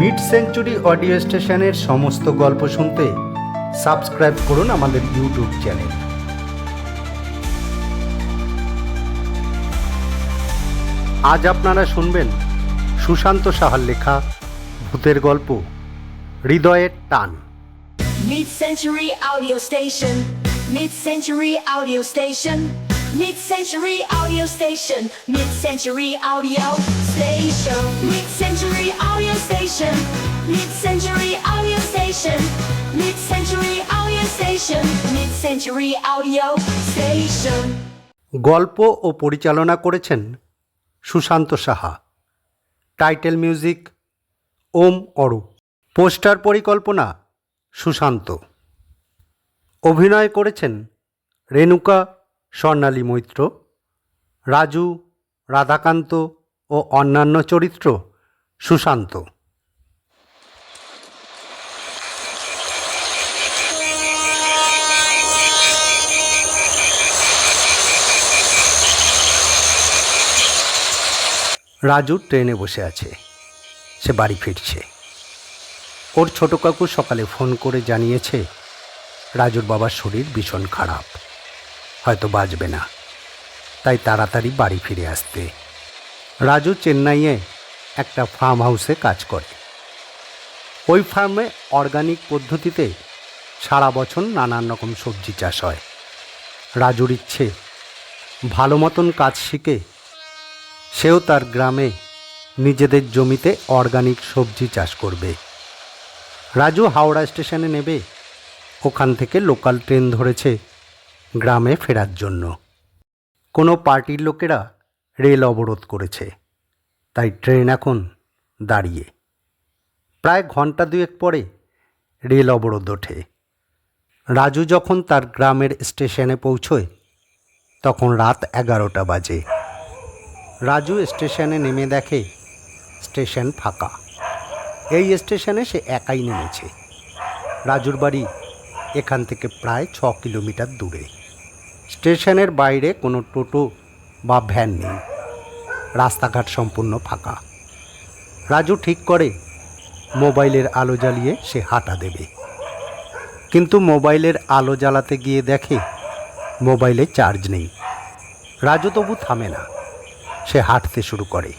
Mid century audio স্টেশনের সমস্ত গল্প শুনতে সাবস্ক্রাইব করুন আমাদের ইউটিউব চ্যানেল। আজ আপনারা শুনবেন সুশান্ত সাহার লেখা ভূতের গল্প, হৃদয়ের টান। Mid century audio station, mid century audio station, mid century audio station, mid century audio. Station. Mid-century audio station. Mid-century audio station. Mid-century audio station. Mid-century audio station. গল্প ও পরিচালনা করেছেন Sushanta Saha title music Om Arup poster পরিকল্পনা সুশান্ত অভিনয় করেছেন রেণুকা স্বর্ণালী মৈত্র রাজু রাধাকান্ত ও অন্যান্য চরিত্র সুশান্ত। রাজু ট্রেনে বসে আছে। সে বাড়ি ফিরছে। ওর ছোট কাকু সকালে ফোন করে জানিয়েছে, রাজুর বাবার শরীর ভীষণ খারাপ। হয়তো বাঁচবে না। তাই তাড়াতাড়ি বাড়ি ফিরে আসতে রাজু চেন্নাইয়ে একটা ফার্ম হাউসে কাজ করে। ওই ফার্মে অর্গানিক পদ্ধতিতে সারা বছর নানান রকম সবজি চাষ হয়। রাজুর ইচ্ছে ভালো মতন কাজ শিখে সেও তার গ্রামে নিজেদের জমিতে অর্গানিক সবজি চাষ করবে। রাজু হাওড়া স্টেশনে নেবে, ওখান থেকে লোকাল ট্রেন ধরেছে গ্রামে ফেরার জন্য। কোনো পার্টির লোকেরা রেল অবরোধ করেছে। তাই ট্রেন এখন দাঁড়িয়ে। প্রায় ঘণ্টা দুয়েক পরে রেল অবরোধ ওঠে। রাজু যখন তার গ্রামের স্টেশনে পৌঁছয়, তখন রাত এগারোটা বাজে। রাজু স্টেশনে নেমে দেখে স্টেশন ফাঁকা। এই স্টেশনে সে একাই নেমেছে। রাজুর বাড়ি এখান থেকে প্রায় ছ কিলোমিটার দূরে। স্টেশনের বাইরে কোনো টোটো বা ভ্যান নেই। রাস্তাঘাট সম্পূর্ণ ফাঁকা। রাজু ঠিক করে, মোবাইলের আলো জ্বালিয়ে সে হাঁটা দেবে। কিন্তু মোবাইলের আলো জ্বালাতে গিয়ে দেখে মোবাইলে চার্জ নেই। রাজু তবু থামে না। সে হাঁটতে শুরু করে।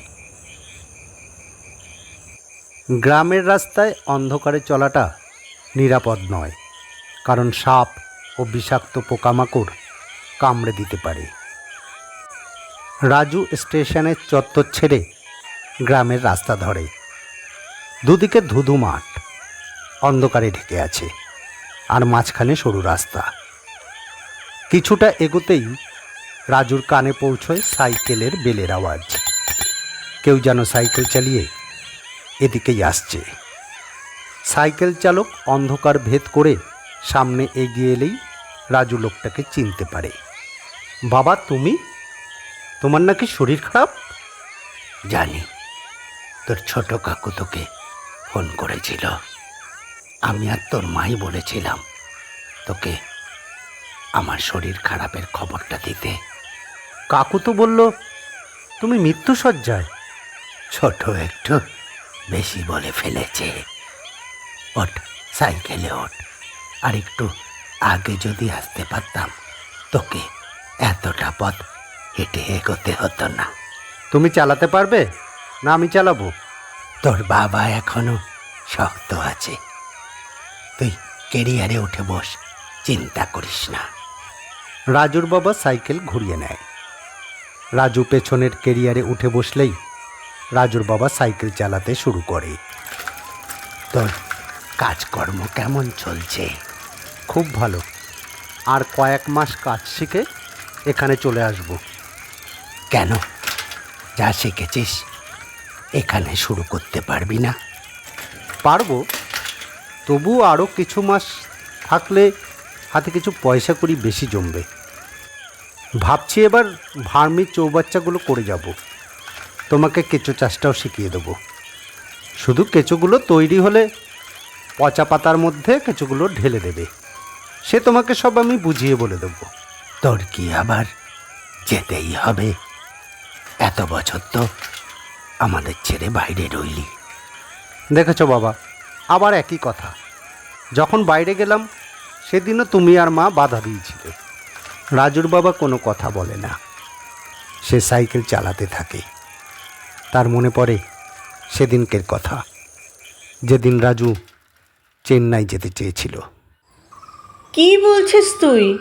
গ্রামের রাস্তায় অন্ধকারে চলাটা নিরাপদ নয়, কারণ সাপ ও বিষাক্ত পোকামাকড় কামড়ে দিতে পারে। রাজু স্টেশনের চত্বর ছেড়ে গ্রামের রাস্তা ধরে। দুদিকে ধুধু মাঠ, অন্ধকারে ঢেকে আছে আর মাঝখানে সরু রাস্তা। কিছুটা এগোতেই রাজুর কানে পৌঁছয় সাইকেলের বেলের আওয়াজ। কেউ যেন সাইকেল চালিয়ে এদিকেই আসছে। সাইকেল চালক অন্ধকার ভেদ করে সামনে এগিয়ে এলেই রাজু লোকটাকে চিনতে পারে। বাবা, তুমি? তোমার নাকি শরীর খারাপ? জানি। তোর ছোট কাকু তোকে ফোন করেছিল। আমি আর তোর মাই বলেছিলাম তোকে আমার শরীর খারাপের খবরটা দিতে। কাকু তো বলল, তুমি মৃত্যু সজ্জায় ছোট একটু বেশি বলে ফেলেছে। ওঠ, সাইকেলে ওঠ। আর একটু আগে যদি আসতে পারতাম, তোকে এতটা পথ হেঁটে এগোতে হতো না। তুমি চালাতে পারবে? না আমি চালাবো। তোর বাবা এখনও শক্ত আছে। তুই কেরিয়ারে উঠে বস চিন্তা করিস না। রাজুর বাবা সাইকেল ঘুরিয়ে নেয়। রাজু পেছনের কেরিয়ারে উঠে বসলেই রাজুর বাবা সাইকেল চালাতে শুরু করে। তোর কাজকর্ম কেমন চলছে? খুব ভালো। আর কয়েক মাস কাজ শিখে এখানে চলে আসব। কেন? যা শিখেছিস এখানে শুরু করতে পারবি না। পারব। তবু আরও কিছু মাস থাকলে হাতে কিছু পয়সা করি বেশি জমবে। ভাবছি এবার ভার্মির চৌবাচ্চাগুলো করে যাব। তোমাকে কেঁচো চাষটাও শিখিয়ে দেবো। শুধু কেঁচোগুলো তৈরি হলে পচা পাতার মধ্যে কেঁচোগুলো ঢেলে দেবে। সে তোমাকে সব আমি বুঝিয়ে বলে দেবো। তোর কি আবার যেতেই হবে? এত বছর তো আমাদের ছেড়ে বাইরে রইলি। দেখেছ বাবা আবার একই কথা। যখন বাইরে গেলাম সেদিনও তুমি আর মা বাধা দিয়েছিলে। রাজুর বাবা কোনো কথা বলে না। সে সাইকেল চালাতে থাকে। তার মনে পড়ে সেদিনকের কথা যেদিন রাজু চেন্নাই যেতে চেয়েছিল। কি বলছিস তুই?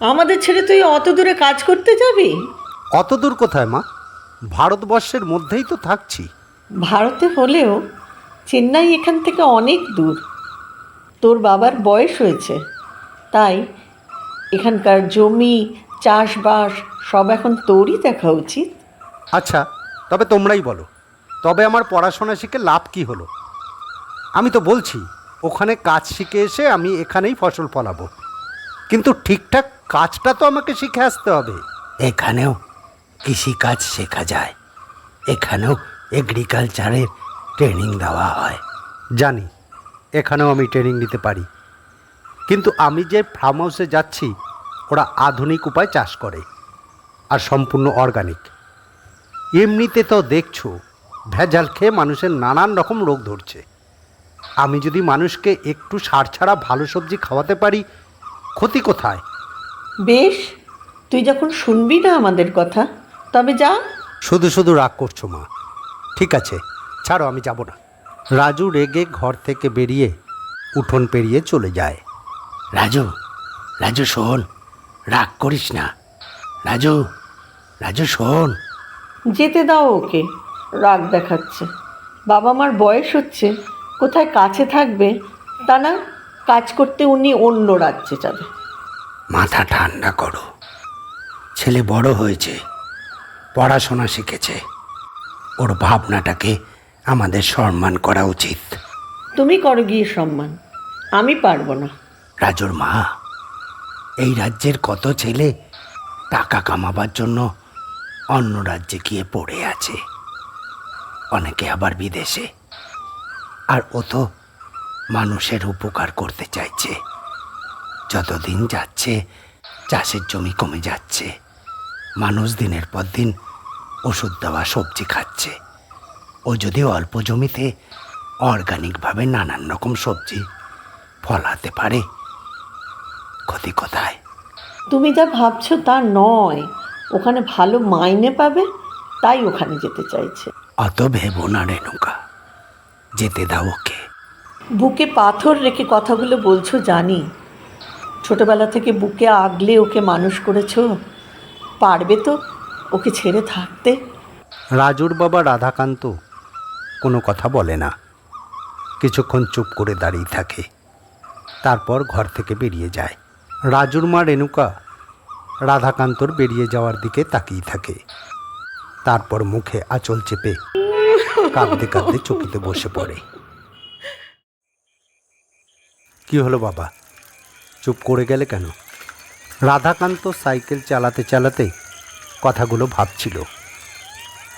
আমাদের ছেড়ে তুই অত দূরে কাজ করতে যাবি? অত দূর কোথায় মা? ভারতবর্ষের মধ্যেই তো থাকছি। ভারতে হলেও চেন্নাই এখান থেকে অনেক দূর। তোর বাবার বয়স হয়েছে তাই এখানকার জমি চাষবাস সব এখন তোরই দেখা উচিত। আচ্ছা তবে তোমরাই বলো তবে আমার পড়াশোনা শিখে লাভ কি হলো? আমি তো বলছি ওখানে কাজ শিখে এসে আমি এখানেই ফসল ফলাবো। কিন্তু ঠিকঠাক কাজটা তো আমাকে শিখে আসতে হবে। এখানেও কৃষিকাজ শেখা যায়। এখানেও এগ্রিকালচারের ট্রেনিং দেওয়া হয়। জানি, এখানেও আমি ট্রেনিং নিতে পারি। কিন্তু আমি যে ফার্ম হাউসে যাচ্ছি, ওরা আধুনিক উপায় চাষ করে আর সম্পূর্ণ অর্গানিক এমনিতে তো দেখছ, ভেজাল খেয়ে মানুষের নানান রকম রোগ ধরছে। আমি যদি মানুষকে একটু সার ছাড়া ভালো সবজি খাওয়াতে পারি, ক্ষতি কোথায়? বেশ, তুই যখন শুনবি না আমাদের কথা তবে যা শুধু শুধু রাগ করছ মা। ঠিক আছে ছাড়ো আমি যাব না। রাজু রেগে ঘর থেকে বেরিয়ে উঠোন পেরিয়ে চলে যায়। রাজু রাজু শোন রাগ করিস না। রাজু রাজু শোন। যেতে দাও ওকে রাগ দেখাচ্ছে। বাবা মার বয়স হচ্ছে কোথায় কাছে থাকবে তা না কাজ করতে উনি অন্য রাজ্যে যাবে। মাথা ঠান্ডা করো। ছেলে বড় হয়েছে পড়াশোনা শিখেছে। ওর ভাবনাটাকে আমাদের সম্মান করা উচিত। তুমি করো গিয়ে সম্মান। আমি পারব না। রাজুর মা এই রাজ্যের কত ছেলে টাকা কামাবার জন্য অন্য রাজ্যে গিয়ে পড়ে আছে। অনেকে আবার বিদেশে। আর ও তো মানুষের উপকার করতে চাইছে। যতদিন যাচ্ছে চাষের জমি কমে যাচ্ছে। মানুষ দিনের পর দিন ওষুধ দেওয়া সবজি খাচ্ছে। ও যদি অল্প জমিতে অর্গানিকভাবে নানান রকম সবজি ফলাতে পারে ক্ষতি কোথায়? তুমি যা ভাবছ তা নয়। ওখানে ভালো মাইনে পাবে তাই ওখানে যেতে চাইছে। অত ভেবো না রেণুকা যেতে দাও ওকে। বুকে পাথর রেখে কথাগুলো বলছো জানি। ছোটবেলা থেকে বুকে আগলে ওকে মানুষ করেছ পারবে তো? ওকে ছেড়ে থাকতে? রাজুর বাবা রাধাকান্ত কোনো কথা বলে না। কিছুক্ষণ চুপ করে দাঁড়িয়ে থাকে। তারপর ঘর থেকে বেরিয়ে যায়। রাজুর মা রেণুকা রাধাকান্তর বেরিয়ে যাওয়ার দিকে তাকিয়ে থাকে। তারপর মুখে আঁচল চেপে কাঁদতে কাঁদতে চকিতে বসে পড়ে। কি হলো বাবা? চুপ করে গেলে কেন? রাধাকান্ত সাইকেল চালাতে চালাতে কথাগুলো ভাবছিল।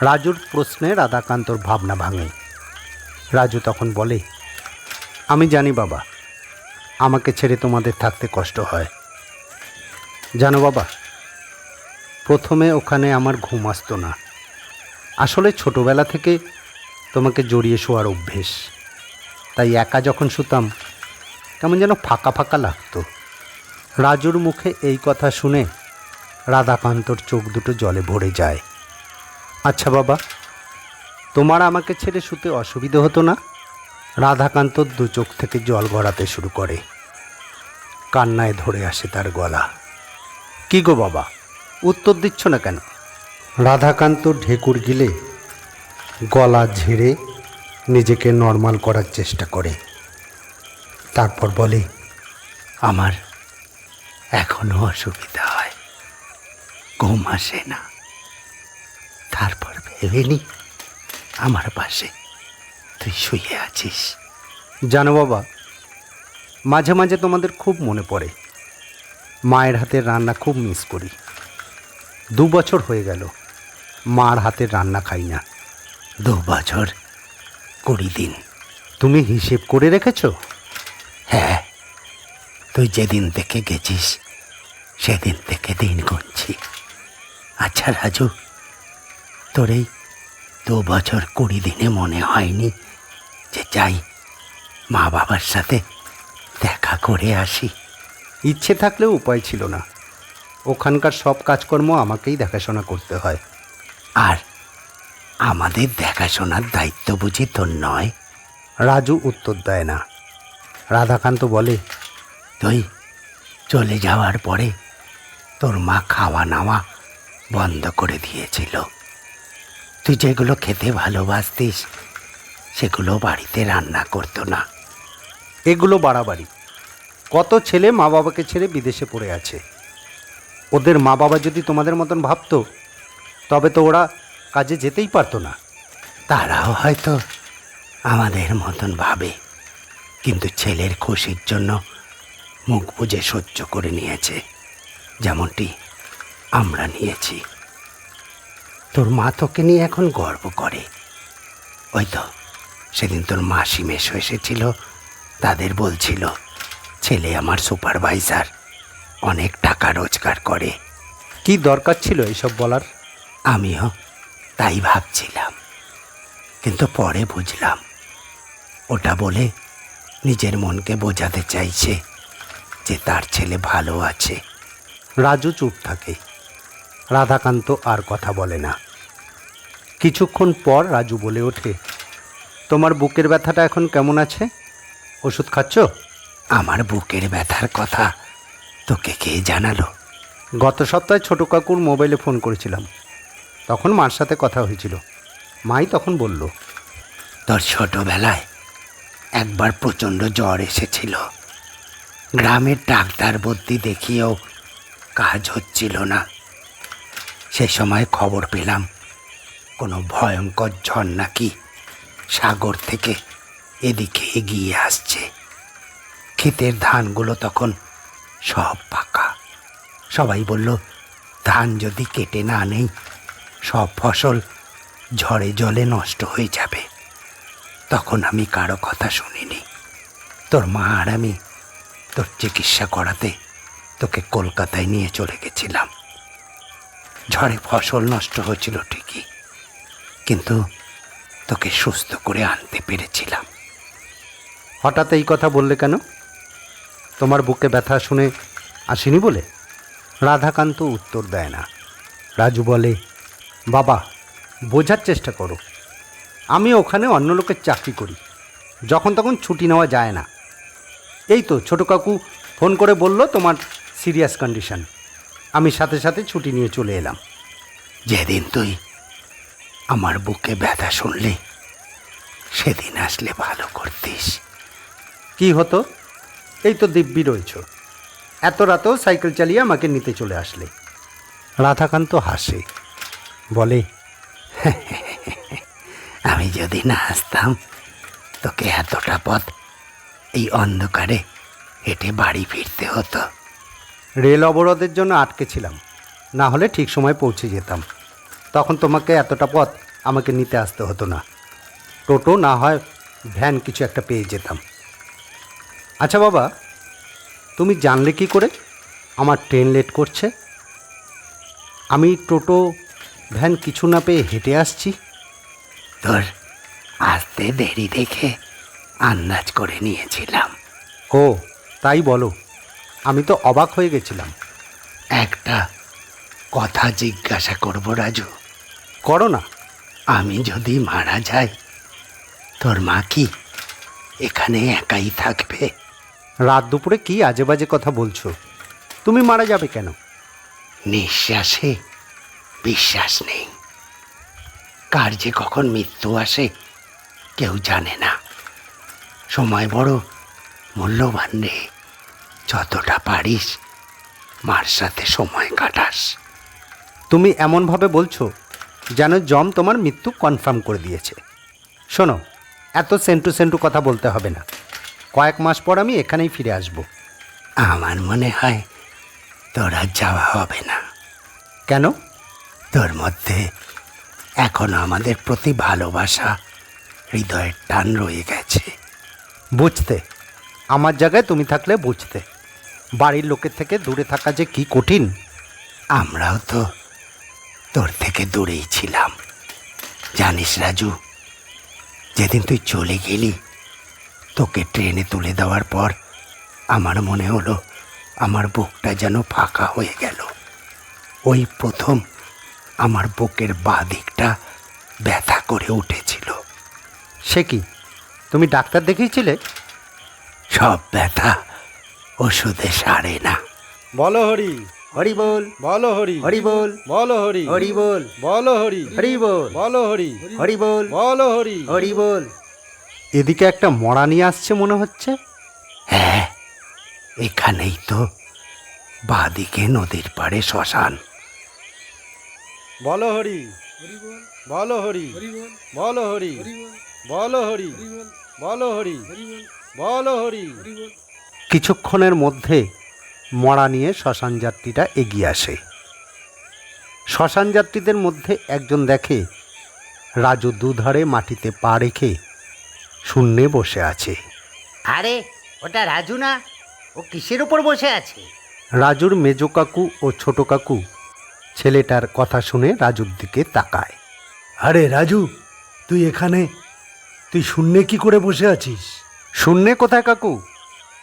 রাজুর প্রশ্নে রাধাকান্তর ভাবনা ভাঙে। রাজু তখন বলে, আমি জানি বাবা, আমাকে ছেড়ে তোমাদের থাকতে কষ্ট হয়। জানো বাবা, প্রথমে ওখানে আমার ঘুম আসতো না। আসলে ছোটবেলা থেকে তোমাকে জড়িয়ে শোয়ার অভ্যেস। তাই একা যখন শুতাম, কেমন যেন ফাঁকা ফাঁকা লাগতো। রাজুর মুখে এই কথা শুনে রাধাকান্তর চোখ দুটো জলে ভরে যায়। আচ্ছা বাবা, তোমার আমাকে ছেড়ে শুতে অসুবিধে হতো না? রাধাকান্তর দু চোখ থেকে জল গড়াতে শুরু করে। কান্নায় ধরে আসে তার গলা। কি গো বাবা, উত্তর দিচ্ছ না কেন? রাধাকান্ত ঢেকুর গিলে গলা ঝেড়ে নিজেকে নর্মাল করার চেষ্টা করে। তারপর বলে, আমার এখনও অসুবিধা। ঘুম আসে না। তারপর ভেবে নি আমার পাশে তুই শুয়ে আছিস। জানো বাবা মাঝে মাঝে তোমাদের খুব মনে পড়ে। মায়ের হাতের রান্না খুব মিস করি। দু বছর হয়ে গেল মার হাতের রান্না খাই না। দু বছর কুড়ি দিন। তুমি হিসেব করে রেখেছ? হ্যাঁ তুই যেদিন থেকে গেছিস সেদিন থেকে দিন গুনছি। আচ্ছা রাজু তোর এই দু বছর কুড়ি দিনে মনে হয়নি যে যাই মা বাবার সাথে দেখা করে আসি? ইচ্ছে থাকলেও উপায় ছিল না। ওখানকার সব কাজকর্ম আমাকেই দেখাশোনা করতে হয়। আর আমাদের দেখাশোনার দায়িত্ব বুঝি তোর নয়? রাজু উত্তর দেয় না। রাধাকান্ত বলে তুই চলে যাওয়ার পরে তোর মা খাওয়া নাওয়া বন্ধ করে দিয়েছিল। তুই যেগুলো খেতে ভালোবাসতিস, সেগুলো বাড়িতে রান্না করতো না। এগুলো বাড়াবাড়ি। কত ছেলে মা বাবাকে ছেড়ে বিদেশে পড়ে আছে। ওদের মা বাবা যদি তোমাদের মতন ভাবতো, তবে তো ওরা কাজে যেতেই পারতো না। তারাও হয়তো আমাদের মতন ভাবে, কিন্তু ছেলের খুশির জন্য মুখ বুজে সহ্য করে নিয়েছে, যেমনটি আমরা নিয়েছি। তোর মা তোকে নিয়ে এখন গর্ব করে। ওই তো সেদিন তোর মাসি মেশো এসেছিল তাদের বলছিল ছেলে আমার সুপারভাইজার অনেক টাকা রোজগার করে। কি দরকার ছিল এইসব বলার? আমিও তাই ভাবছিলাম। কিন্তু পরে বুঝলাম ওটা বলে নিজের মনকে বোঝাতে চাইছে যে তার ছেলে ভালো আছে। রাজু চুপ থাকে। রাধাকান্ত আর কথা বলে না। কিছুক্ষণ পর রাজু বলে ওঠে তোমার বুকের ব্যথাটা এখন কেমন আছে? ওষুধ খাচ্ছ? আমার বুকের ব্যথার কথা তোকে কে জানালো? গত সপ্তাহে ছোট কাকুর মোবাইলে ফোন করেছিলাম। তখন মার সাথে কথা হয়েছিল। মাই তখন বলল তোর ছোটোবেলায় একবার প্রচণ্ড জ্বর এসেছিল। গ্রামের ডাক্তার বদ্যি দেখিয়েও কাজ হচ্ছিল না। সে সময় খবর পেলাম। কোনো ভয়ঙ্কর ঝড় নাকি সাগর থেকে এদিকে এগিয়ে আসছে। ক্ষেতের ধানগুলো তখন সব পাকা। সবাই বলল, ধান যদি কেটে না নেই, সব ফসল ঝড়ে জলে নষ্ট হয়ে যাবে। তখন আমি কারও কথা শুনিনি। তোর মা আর আমি তোর চিকিৎসা করাতে তোকে কলকাতায় নিয়ে চলে গেছিলাম। ঝড়ে ফসল নষ্ট হয়েছিল ঠিকই, কিন্তু তোকে সুস্থ করে আনতে পেরেছিলাম। হঠাৎ এই কথা বললে কেন? তোমার বুকে ব্যথা শুনে আসেনি বলে? রাধাকান্ত উত্তর দেয় না। রাজু বলে, বাবা, বোঝার চেষ্টা করো। আমি ওখানে অন্য লোকের চাকরি করি। যখন তখন ছুটি নেওয়া যায় না। এই তো ছোটো কাকু ফোন করে বলল তোমার সিরিয়াস কন্ডিশন। আমি সাথে সাথে ছুটি নিয়ে চলে এলাম। যেদিন তুই আমার বুকে ব্যথা শুনলে, সেদিন আসলে ভালো করতিস। কি হতো? এই তো দিব্যি রয়েছ। এত রাতেও সাইকেল চালিয়ে আমাকে নিতে চলে আসলে। রাধাকান্ত হাসে। বলে, আমি যদি না আসতাম, তোকে এতটা পথ এই অন্ধকারে হেঁটে বাড়ি ফিরতে হতো। রেল অবরোধের জন্য আটকে ছিলাম। না হলে ঠিক সময় পৌঁছে যেতাম। তখন তোমাকে এতটা পথ আমাকে নিতে আসতে হতো না। টোটো না হয় ভ্যান কিছু একটা পেয়ে যেতাম। আচ্ছা বাবা তুমি জানলে কি করে? আমার ট্রেন লেট করছে। আমি টোটো ভ্যান কিছু না পেয়ে হেঁটে আসছি। তোর আসতে দেরি দেখে আন্দাজ করে নিয়েছিলাম। ও তাই বলো। আমি তো অবাক হয়ে গেছিলাম। একটা কথা জিজ্ঞাসা করব রাজু। করো না। আমি যদি মারা যাই তোর মা কি এখানে একাই থাকবে? রাত দুপুরে কি আজে বাজে কথা বলছো? তুমি মারা যাবে কেন? নিঃশ্বাসে বিশ্বাস নেই। কার যে কখন মৃত্যু আসে কেউ জানে না। সময় বড় মূল্যবান রে। যতটা পারিস মার সাথে সময় কাটাস। তুমি এমনভাবে বলছো যেন জম তোমার মৃত্যু কনফার্ম করে দিয়েছে। শোনো এত সেন্টু সেন্টু কথা বলতে হবে না। কয়েক মাস পর আমি এখানেই ফিরে আসব। আমার মনে হয় তোর আর যাওয়া হবে না। কেন? তোর মধ্যে এখনও আমাদের প্রতি ভালোবাসা হৃদয়ের টান রয়ে গেছে। বুঝতে। আমার জায়গায় তুমি থাকলে বুঝতে। বাড়ির লোকের থেকে দূরে থাকা যে কি কঠিন আমরাও তো তোর থেকে দূরেই ছিলাম। জানিস রাজু যেদিন তুই চলে গেলি তোকে ট্রেনে তুলে দেওয়ার পর আমার মনে হলো আমার বুকটা যেন ফাঁকা হয়ে গেল। ওই প্রথম আমার বুকের বাঁ দিকটা ব্যথা করে উঠেছিল। সে কি? তুমি ডাক্তার দেখিয়েছিলে? সব ব্যথা। ওষুধে সারে না বলো হরি হরি বল বলো হরি হরি বল বলো হরি হরি বল বলো হরি হরি বল বলো হরি হরি বল বলো হরি হরি বল এদিকে একটা মরা নিয়ে আসছে মনে হচ্ছে হ্যাঁ এখানেই তো বাদিকে নদীর পাড়ে শ্মশান বলো হরি বলো হরি বলো হরি বলো হরি বলো হরি বলো হরি কিছুক্ষণের মধ্যে মরা নিয়ে শ্মশান যাত্রীরা এগিয়ে আসে। শ্মশান যাত্রীদের মধ্যে একজন দেখে রাজু দুধারে মাটিতে পা রেখে শূন্যে বসে আছে। আরে ওটা রাজু না? ও কিসের উপর বসে আছে? রাজুর মেজ কাকু ও ছোট কাকু ছেলেটার কথা শুনে রাজুর দিকে তাকায়। আরে রাজু তুই এখানে? তুই শূন্যে কি করে বসে আছিস? শূন্যে কোথায় কাকু?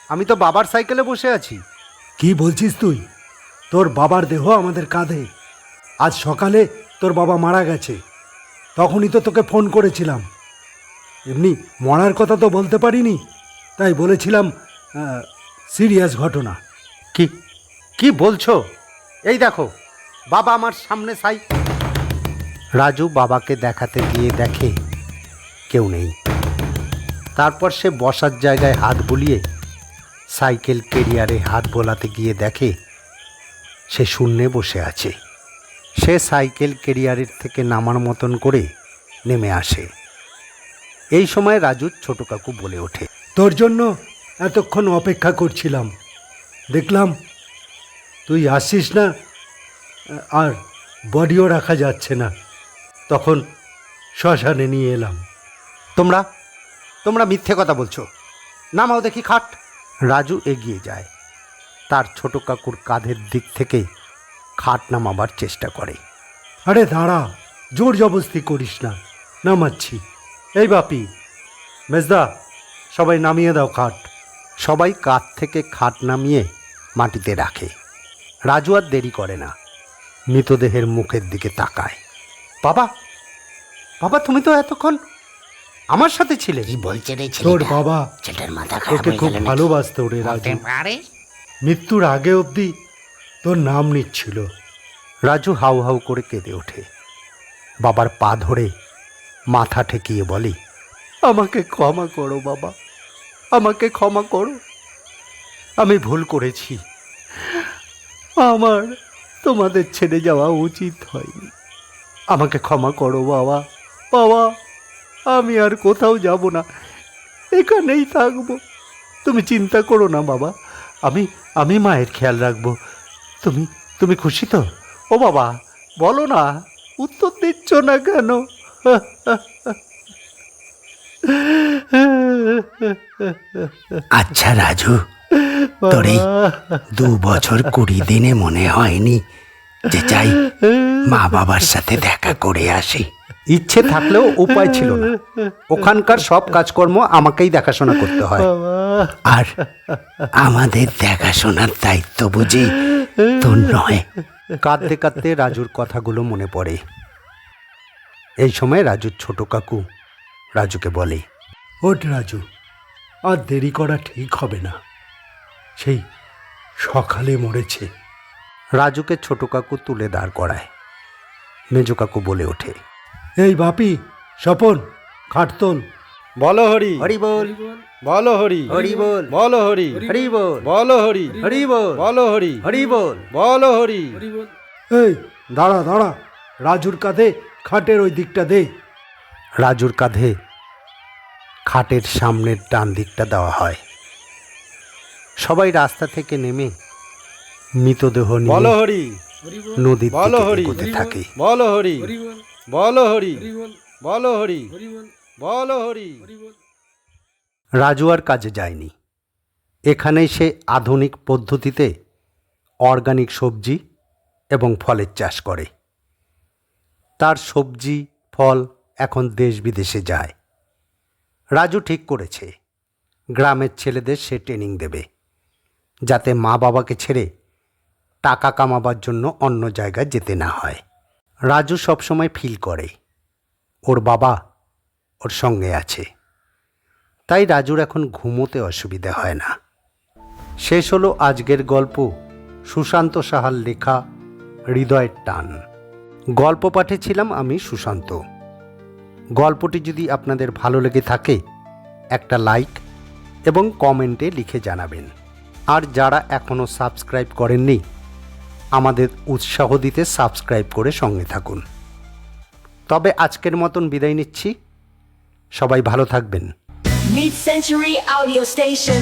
আমি তো বাবার সাইকেলে বসে আছি। কি বলছিস তুই? তোর বাবার দেহ আমাদের কাঁধে। আজ সকালে তোর বাবা মারা গেছে। তখনই তো তোকে ফোন করেছিলাম। এমনি মরার কথা তো বলতে পারিনি তাই বলেছিলাম সিরিয়াস ঘটনা। কি কি বলছো? এই দেখো বাবা আমার সামনে সাই। রাজু বাবাকে দেখাতে গিয়ে দেখে কেউ নেই। তারপর সে বসার জায়গায় হাত বুলিয়ে সাইকেল কেরিয়ারে হাত বোলাতে গিয়ে দেখে সে শূন্যে বসে আছে। সে সাইকেল কেরিয়ারের থেকে নামার মতন করে নেমে আসে। এই সময় রাজুর ছোট কাকু বলে ওঠে, তোর জন্য এতক্ষণ অপেক্ষা করছিলাম। দেখলাম তুই আসিস না, আর বডিও রাখা যাচ্ছে না। তখন শ্মশানে নিয়ে এলাম। তোমরা তোমরা মিথ্যে কথা বলছো। নামাও দেখি খাট। রাজু এগিয়ে যায়। তার ছোট কাকুর কাঁধের দিক থেকে খাট নামাবার চেষ্টা করে। আরে দাঁড়া জোর জবস্তি করিস না। নামাচ্ছি। এই বাপি মেজদা সবাই নামিয়ে দাও খাট। সবাই কাঁধ থেকে খাট নামিয়ে মাটিতে রাখে। রাজু আর দেরি করে না। মৃতদেহের মুখের দিকে তাকায়। বাবা বাবা তুমি তো এতক্ষণ আমার সাথে ছিলে? কি বলছে রে তোর ছেলেটা? বাবা ছেলেটার মাথা খারাপ তোকে হয়ে খুব গেল নাকি? ভালোবাসতো রে রাজু। হতে পারে। মৃত্যুর আগে অবধি তোর নাম নিচ্ছিল। রাজু হাউ হাউ করে কেঁদে ওঠে। বাবার পা ধরে মাথা ঠেকিয়ে বলে আমাকে ক্ষমা করো বাবা আমাকে ক্ষমা করো। আমি ভুল করেছি। আমার তোমাদের ছেড়ে যাওয়া উচিত হয়নি। আমাকে ক্ষমা করো বাবা বাবা। আমি আর কোথাও যাব না। এখানেই থাকব। তুমি চিন্তা করো না, বাবা। আমি আমি মায়ের খেয়াল রাখব। তুমি তুমি খুশি তো? ও বাবা, বলো না, উত্তর দিচ্ছ না কেন? আচ্ছা রাজু। তোর এই দু বছর কুড়ি দিনে মনে হয়নি যে চাই মা বাবার সাথে দেখা করে আসি। ইচ্ছে থাকলেও উপায় ছিল না। ওখানকার সব কাজকর্ম আমাকেই দেখাশোনা করতে হয়। আর আমাদের দেখাশোনার দায়িত্ব বুঝি তোর নয়। কাঁদতে কাঁদতে রাজুর কথাগুলো মনে পড়ে। এই সময় রাজুর ছোট কাকু রাজুকে বলে ওট রাজু, আর দেরি করা ঠিক হবে না। সেই সকালে মরেছে। রাজুকে ছোট কাকু তুলে দাঁড় করায়। মেজো কাকু বলে ওঠে এই বাপি স্বপন খাটতল বলো হরি। হরি বল। বলো হরি। হরি বল। বলো হরি। হরি বল। বলো হরি। হরি বল। বলো হরি। হরি বল। বলো হরি। এই দাঁড়া দাঁড়া। রাজুর কাঁধে খাটের ওই দিকটা দে। রাজুর কাঁধে খাটের সামনের ডান দিকটা দেওয়া হয়। সবাই রাস্তা থেকে নেমে মৃতদেহ বলো নিয়ে হরি। নদীর বলো দিকে হরি। থাকে। বলো হরি। বলো হরি। বলো হরি। বলো হরি। রাজু আর কাজে যায়নি। এখানেই সে আধুনিক পদ্ধতিতে অর্গানিক সবজি এবং ফলের চাষ করে। তার সবজি ফল এখন দেশ বিদেশে যায়। রাজু ঠিক করেছে। গ্রামের ছেলেদের সে ট্রেনিং দেবে। যাতে মা বাবাকে ছেড়ে টাকা কামাবার জন্য অন্য জায়গায় যেতে না হয়। রাজু সবসময় ফিল করে। ওর বাবা ওর সঙ্গে আছে। তাই রাজুর এখন ঘুমোতে অসুবিধা হয় না। শেষ হলো আজকের গল্প, সুশান্ত সাহার লেখা হৃদয়ের টান। গল্প পাঠে ছিলাম আমি সুশান্ত। গল্পটি যদি আপনাদের ভালো লেগে থাকে, একটা লাইক এবং কমেন্টে লিখে জানাবেন। আর যারা এখনও সাবস্ক্রাইব করেননি আমাদের উৎসাহ দিতে সাবস্ক্রাইব করে সঙ্গে থাকুন। তবে আজকের মতন বিদায় নিচ্ছি। সবাই ভালো থাকবেন। Mid century audio station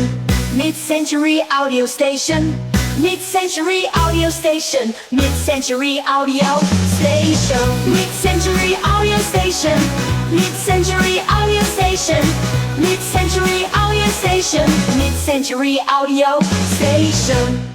mid century audio station mid century audio station mid century audio station mid century audio station mid century audio station mid century audio station century audio station